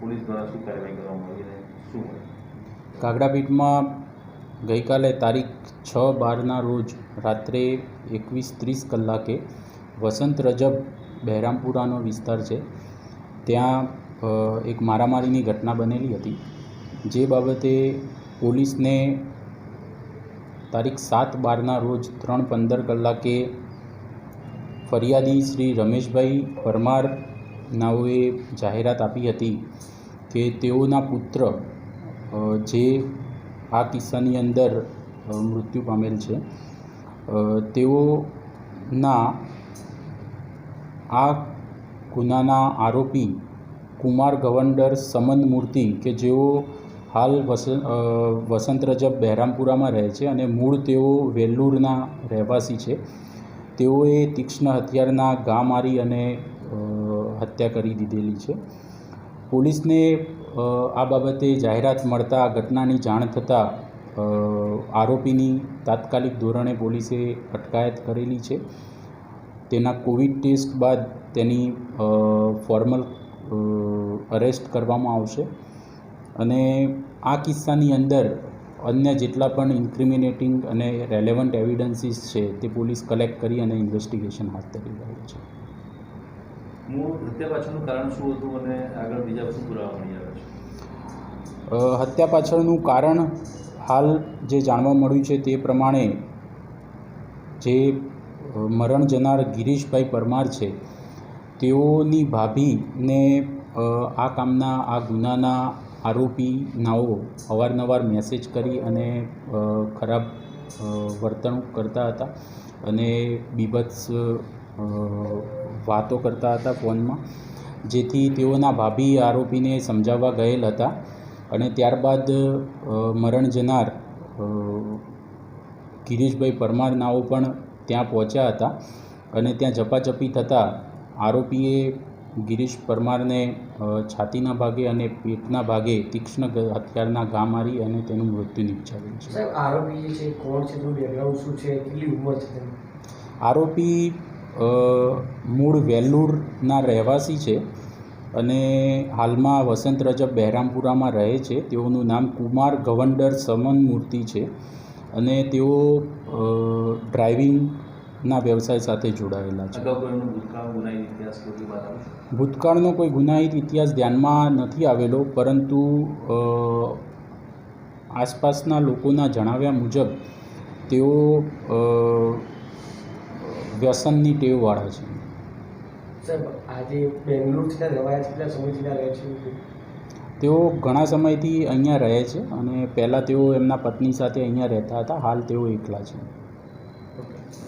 Police દ્વારા શું કાર્યવાહી કરવામાં આવી અને શું કાગડાપીઠમાં ગઈકાલે તારીખ છ બારના રોજ રાત્રે એકવીસ ત્રીસ કલાકે વસંત રજબ બહેરામપુરાનો વિસ્તાર છે. ત્યાં એક મારામારીની ઘટના બનેલી હતી. જે બાબતે પોલીસને તારીખ સાત બારના રોજ ત્રણ પંદર કલાકે ફરિયાદી શ્રી રમેશભાઈ પરમાર નાઓએ જાહેરાત આપી હતી કે તેઓના પુત્ર જે આ કિસ્સાની અંદર મૃત્યુ પામેલ છે તેઓના આ ગુનાના આરોપી કુમાર ગવંડર સમન મૂર્તિ કે જેઓ હાલ વસ વસંત રજબ બહેરામપુરામાં રહે છે અને મૂળ તેઓ વેલ્લુરના રહેવાસી છે, તેઓએ તીક્ષ્ણ હથિયારના ઘા મારી અને હત્યા કરી દીધેલી છે. પોલીસને આ બાબતે જાહેરાત મળતા ઘટનાની જાણ થતાં આરોપીની તાત્કાલિક ધોરણે પોલીસે અટકાયત કરેલી છે. તેના કોવિડ ટેસ્ટ બાદ તેની ફોર્મલ અરેસ્ટ કરવામાં આવશે. અને આ કિસ્સાની અંદર અન્ય જેટલા પણ ઇન્ક્રિમિનેટિંગ અને રેલેવન્ટ એવિડન્સીસ છે તે પોલીસ કલેક્ટ કરી અને ઇન્વેસ્ટિગેશન હાથ ધરી રહી છે. મૂળ કારણ શું બીજા હત્યા પાછળનું કારણ હાલ જે જાણવા મળ્યું છે તે પ્રમાણે જે મરણ જનાર ગિરીશભાઈ પરમાર છે, તેઓની ભાભીને આ કામના, આ ગુનાના આરોપીનાઓ અવારનવાર મેસેજ કરી અને ખરાબ વર્તણૂક કરતા હતા અને બીભત્સ વાતો કરતા હતા ફોનમાં જેથી તેઓના ભાભી આરોપીને સમજાવવા ગયેલ હતા. અને ત્યારબાદ મરણ જનાર ગિરીશભાઈ પરમાર નાઓ પણ ત્યાં પહોંચ્યા હતા અને ત્યાં ઝપાઝપી થતાં આરોપીએ ગિરીશ પરમારને છાતીના ભાગે અને પેટના ભાગે તીક્ષ્ણ હથિયારના ઘા મારી અને તેનું મૃત્યુ નિપજાવ્યું છે. આરોપી છે કોણ છે તેનું બેકગ્રાઉન્ડ શું છે કેટલી ઉંમર છે આરોપી મૂળ વેલ્લુરના રહેવાસી છે અને હાલમાં વસંત રજબ બહેરામપુરામાં રહે છે. તેઓનું નામ કુમાર ગવંડર સમન મૂર્તિ છે અને તેઓ ડ્રાઇવિંગના વ્યવસાય સાથે જોડાયેલા છે. ભૂતકાળનો કોઈ ગુનાહિત ઇતિહાસ ધ્યાનમાં નથી આવેલો પરંતુ આસપાસના લોકોના જણાવ્યા મુજબ તેઓ વ્યસનની ટેવવાળા છે. સાહેબ આજે બેંગ્લોરથી રહેવાયા કેટલા સમયથી રહે છે? તેઓ ઘણા સમયથી અહીંયા રહે છે અને પહેલાં તેઓ એમના પત્ની સાથે અહીંયા રહેતા હતા હાલ તેઓ એકલા છે.